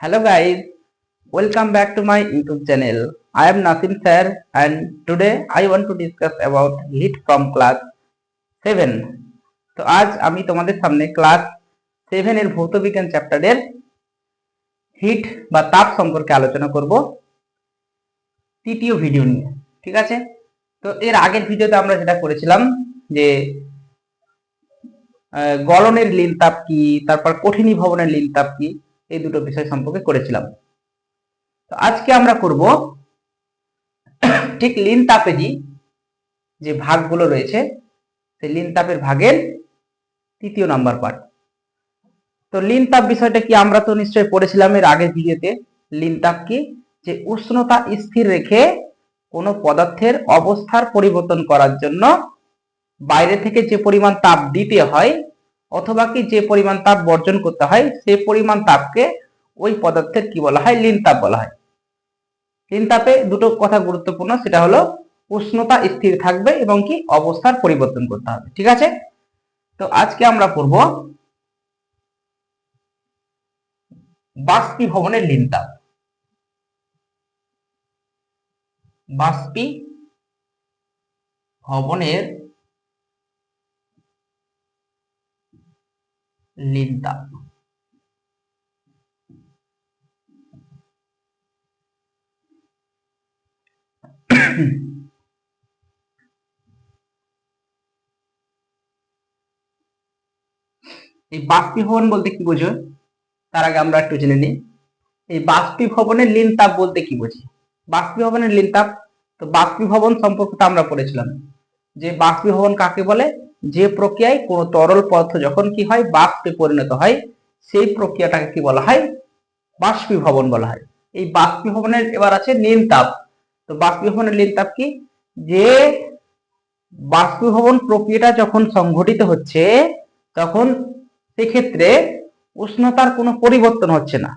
Hello guys, welcome back to my YouTube channel. I am Nasim sir and today I want to discuss about heat from class 7. তো আজ আমি তোমাদের সামনে class 7 এর ভৌতবিজ্ঞান চ্যাপ্টারের hit বা তাপ সম্পর্কে আলোচনা করব তৃতীয় ভিডিও নিয়ে ঠিক আছে তো এর আগের ভিডিওতে আমরা যেটা করেছিলাম যে গলনের লীন তাপ কি তারপর কঠিনী ভবনের লীন তাপ কি এই দুটো বিষয় সম্পর্কে করেছিলাম। তো আজকে আমরা করব ঠিক লিন তাপেরই যে ভাগগুলো রয়েছে, সেই লিন তাপের ভাগের তৃতীয় নাম্বার পার্ট তো লিন তাপ বিষয়টা কি আমরা তো নিশ্চয়ই পড়েছিলাম এর আগের ভিডিওতে। লিন তাপ কি? যে উষ্ণতা স্থির রেখে কোনো পদার্থের অবস্থার পরিবর্তন করার জন্য বাইরে থেকে যে পরিমাণ তাপ দিতে হয় অথবা কি যে পরিমাণ তাপ বর্জন করতে হয়, সেই পরিমাণ তাপকে ওই পদার্থের কি বলা হয়? লিন তাপ বলা হয়। লিন তাপে দুটো কথা গুরুত্বপূর্ণ, সেটা হলো উষ্ণতা স্থির থাকবে এবং কি অবস্থার পরিবর্তন করতে হবে, ঠিক আছে? তো আজকে আমরা পড়ব বাষ্পীভবনের লিন তাপ। বাষ্পী ভবনের তাপ এই বাষ্পীভবন বলতে কি বোঝো? তার আগে আমরা একটু জেনে নিই। এই বাষ্পীভবনের লিন তাপ বলতে কি বুঝি? বাষ্পীভবনের লিন তাপ তো বাষ্পীভবন সম্পর্কে আমরা পড়েছিলাম। যে বাষ্পীভবন কাকে বলে? যে প্রক্রিয়ায় কোনো তরল পদার্থ যখন কি হয় বাষ্পে পরিণত হয়, সেই প্রক্রিয়াটাকে কি বলা হয়? বাষ্পীভবন বলা হয়। এই বাষ্পীভবনের এবার আছে নীল তাপ তো বাষ্পীভবনের নীল তাপ কি? যে বাষ্পীভবন প্রক্রিয়াটা যখন সংঘটিত হচ্ছে, তখন সেক্ষেত্রে উষ্ণতার কোনো পরিবর্তন হচ্ছে না।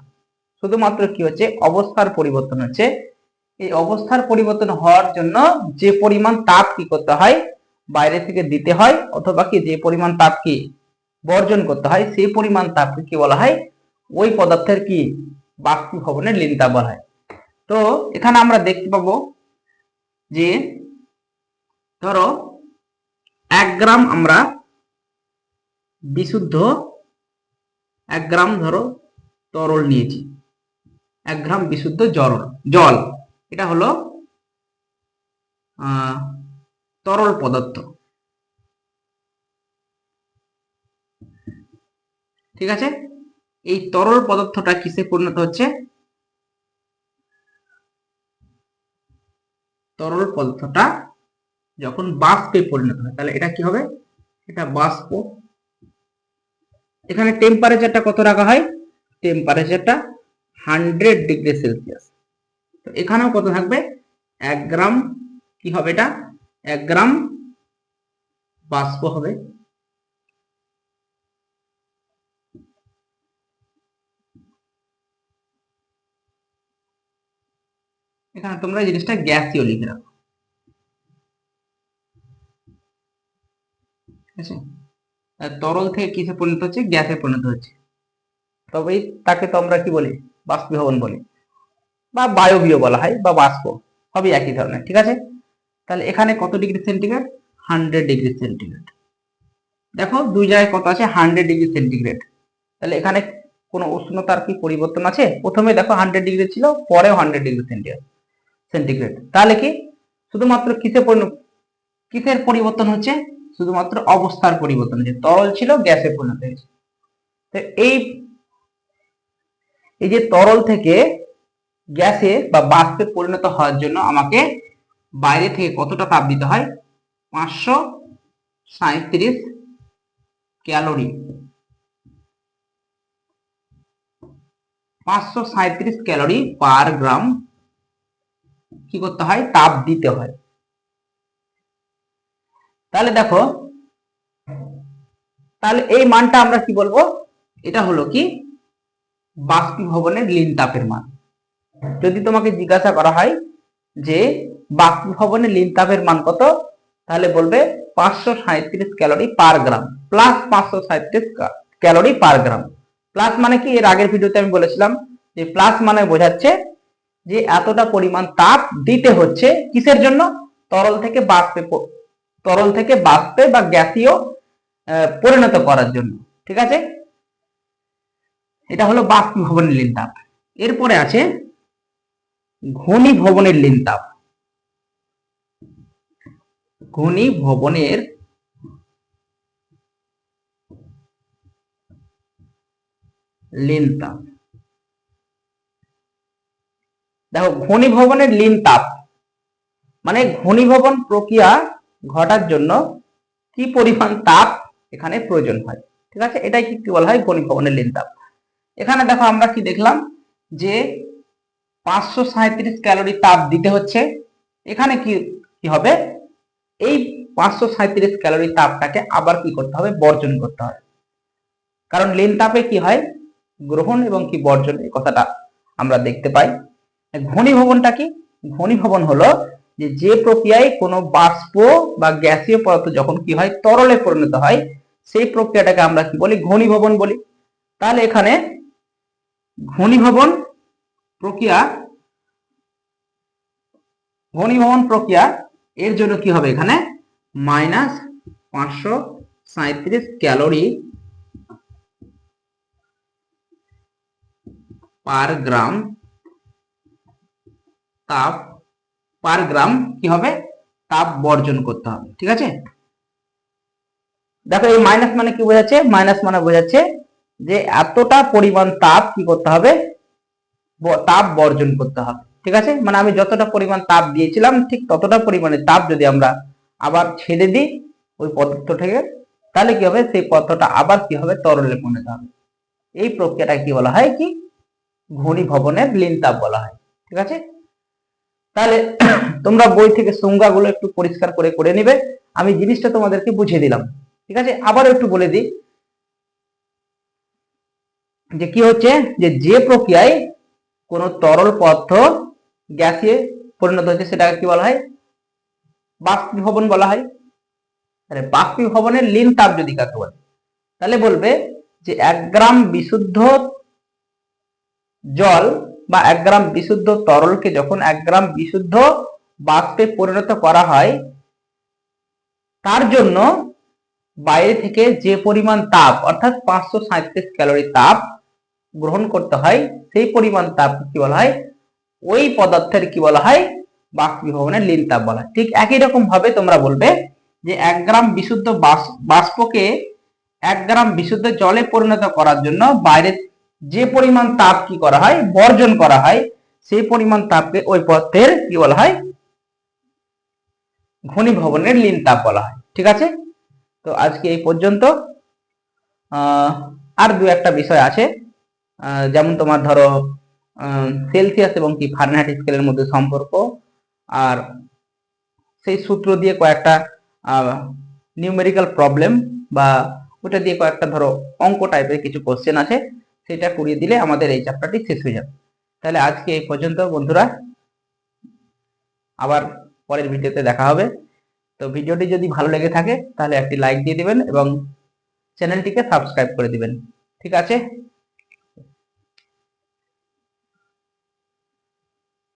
শুধুমাত্র কি হচ্ছে? অবস্থার পরিবর্তন হচ্ছে। এই অবস্থার পরিবর্তন হওয়ার জন্য যে পরিমাণ তাপ কি করতে হয়? বাইরে থেকে দিতে হয় অথবা কি যে পরিমাণ তাপ কি বর্জন করতে হয়, সেই পরিমাণ তাপকে কি বলা হয়? ওই পদার্থের কি? বাষ্পীভবনের লিন তাপ বলা হয়। তো এখানে আমরা দেখতে পাবো যে ধরো এক গ্রাম আমরা বিশুদ্ধ এক গ্রাম ধরো তরল নিয়েছি। এক গ্রাম বিশুদ্ধ জল জল। এটা হলো তরল পদার্থ। ঠিক আছে? এই তরল পদার্থটা কিসে পরিণত হচ্ছে? তরল পদার্থটা যখন বাষ্পে পরিণত হয়, তাহলে এটা কি হবে? এটা বাষ্প। এখানে টেম্পারেচারটা কত রাখা হয়? টেম্পারেচারটা হান্ড্রেড ডিগ্রি সেলসিয়াস তো এখানেও কত থাকবে? এক গ্রাম। কি হবে এটা? এক গ্রাম বাষ্প হবে। এখানে তোমরা জিনিসটা গ্যাসীয় লিখে রাখো। ঠিক আছে? তরল থেকে কিসে পরিণত হচ্ছে? গ্যাসে পরিণত হচ্ছে। তবেই তাকে তো আমরা কি বলি? বাষ্পীভবন বলি। বা বায়বীয় বলা হয়, বা বাষ্প। সবই একই ধরনের, ঠিক আছে? তাহলে এখানে কত degree centigrade? Hundred degree centigrade. দেখো, দুই জায়গায় কত আছে? Hundred degree centigrade. তাহলে এখানে কোনো উষ্ণতার কি পরিবর্তন আছে? প্রথমে দেখো হান্ড্রেড ডিগ্রি ছিল, পরেও হান্ড্রেড ডিগ্রি সেন্টিগ্রেড সেন্টিগ্রেড। তাহলে কি? শুধুমাত্র কিসে কিসের পরিবর্তন হচ্ছে? শুধুমাত্র অবস্থার পরিবর্তন হচ্ছে। তরল ছিল, গ্যাসে পরিণত হয়েছে। তো এই এই যে তরল থেকে গ্যাসে বা বাষ্পে পরিণত হওয়ার জন্য আমাকে বাইরে থেকে কতটা তাপ দিতে হয়? পাঁচশো সাঁত্রিশ ক্যালোরি। পাঁচশো সাঁত্রিশ ক্যালোরি পার গ্রাম কি করতে হয়? তাপ দিতে হয়। তাহলে দেখো, তাহলে এই মানটা আমরা কি বলব? এটা হলো কি? বাষ্পীভবনের লিন তাপের মান। যদি তোমাকে জিজ্ঞাসা করা হয় যে বাষ্পীভবনের লিন তাপের মান কত? তাহলে বলবে পাঁচশো সাঁত্রিশ ক্যালোরি পার গ্রাম প্লাস পাঁচশো সাঁত্রিশ ক্যালোরি পার গ্রাম। প্লাস মানে কি? এর আগের ভিডিওতে আমি বলেছিলাম যে প্লাস মানে বোঝাচ্ছে যে এতটা পরিমাণ তাপ দিতে হচ্ছে কিসের জন্য? তরল থেকে বাষ্পে তরল থেকে বাষ্পে বা গ্যাসীয় পরিণত করার জন্য। ঠিক আছে? এটা হলো বাষ্পীভবনের লীন তাপ। এরপরে আছে ঘনীভবনের লীন তাপ। ঘনীভবনের লীন তাপ দেখো ঘনীভবনের লীন তাপ মানে ঘনীভবন প্রক্রিয়া ঘটার জন্য কি পরিমাণ তাপ এখানে প্রয়োজন হয়? ঠিক আছে? এটাই কি কি বলা হয় ঘনীভবনের লীন তাপ এখানে দেখো আমরা কি দেখলাম? যে পাঁচশো ক্যালোরি তাপ দিতে হচ্ছে। এখানে কি কি হবে? এই পাঁচশো সাঁত্রিশ ক্যালোরি তাপটাকে আবার কি করতে হবে? বর্জন করতে হবে। কারণ লীন তাপে কি হয়? গ্রহণ এবং কি বর্জন, এই কথাটা আমরা দেখতে পাই। ঘনীভবনটা কি? ঘনীভবন হলো যে যে প্রক্রিয়ায় কোনো বাষ্প বা গ্যাসীয় পদার্থ যখন কি হয়? তরলে পরিণত হয়, সেই প্রক্রিয়াটাকে আমরা কি বলি? ঘনীভবন বলি। তাহলে এখানে ঘনীভবন প্রক্রিয়া ঘনীভবন প্রক্রিয়া এর জন্য কি হবে এখানে? মাইনাস পাঁচশো সাঁত্রিশ ক্যালোরি পার গ্রাম তাপ পার গ্রাম কি হবে? তাপ বর্জন করতে হবে, ঠিক আছে? দেখো এই মাইনাস মানে কি বোঝাচ্ছে? মাইনাস মানে বোঝাচ্ছে যে এতটা পরিমাণ তাপ কি করতে হবে? তাপ বর্জন করতে হবে। ঠিক আছে? মানে আমি যতটা পরিমাণ তাপ দিয়েছিলাম, ঠিক ততটা পরিমাণে তাপ যদি আমরা আবার ছেড়ে দিই, ওই পদার্থ থেকে, তাহলে কি হবে? সেই পদার্থটা আবার কি হবে? তরলে পরিণত হবে। এই প্রক্রিয়াটা কি বলা হয়? কি? ঘনীভবনের লীন তাপ বলা হয়। ঠিক আছে? তাহলে তোমরা বই থেকে সংজ্ঞাগুলো একটু পরিষ্কার করে করে নিবে। আমি জিনিসটা তোমাদেরকে বুঝিয়ে দিলাম। ঠিক আছে? আবার একটু বলে দিই। যে কি হচ্ছে? যে যে প্রক্রিয়ায় কোন তরল পদার্থ গ্যাসে পরিণত হচ্ছে সেটাকে কি বলা হয়? বাষ্পীভবন বলা হয়। আরে বাষ্পীভবনের লীন তাপ যদি কাকে বলে? তাহলে বলবে যে এক গ্রাম বিশুদ্ধ জল বা এক গ্রাম বিশুদ্ধ তরলকে যখন এক গ্রাম বিশুদ্ধ বাষ্পে পরিণত করা হয়, তার জন্য বাইরে থেকে যে পরিমাণ তাপ, অর্থাৎ পাঁচশো সাঁত্রিশ ক্যালোরি তাপ গ্রহণ করতে হয়, সেই পরিমাণ তাপ কি বলা হয়? ওই পদার্থের কি বলা হয়? বাষ্পীভবনের লীন তাপ বলা হয়। ঠিক একই রকম ভাবে তোমরা বলবে যে এক গ্রাম বিশুদ্ধ বাষ্পকে এক গ্রাম বিশুদ্ধ জলে পরিণত করার জন্য বাইরে যে পরিমাণ তাপ কি করা হয়? বর্জন করা হয়। সেই পরিমাণ তাপকে ওই পদার্থের কি বলা হয়? ঘনীভবনের লীন তাপ বলা হয়। ঠিক আছে? তো আজকে এই পর্যন্ত। আর দু একটা বিষয় আছে। যেমন তোমার ধরো সেলসিয়াস এবং কি ফারেনহাইট স্কেলের মধ্যে সম্পর্ক। আর সেই সূত্র দিয়ে কয়েকটা নিউমেরিক্যাল প্রবলেম বা ওটা দিয়ে কয়েকটা ধরো অঙ্ক টাইপের কিছু কোশ্চেন আছে, সেটা করিয়ে দিলে আমাদের এই চ্যাপ্টারটি শেষ হয়ে যাবে। তাহলে আজকে এই পর্যন্ত বন্ধুরা, আবার পরের ভিডিওতে দেখা হবে। তো ভিডিওটি যদি ভালো লেগে থাকে, তাহলে একটি লাইক দিয়ে দিবেন এবং চ্যানেলটিকে সাবস্ক্রাইব করে দিবেন। ঠিক আছে?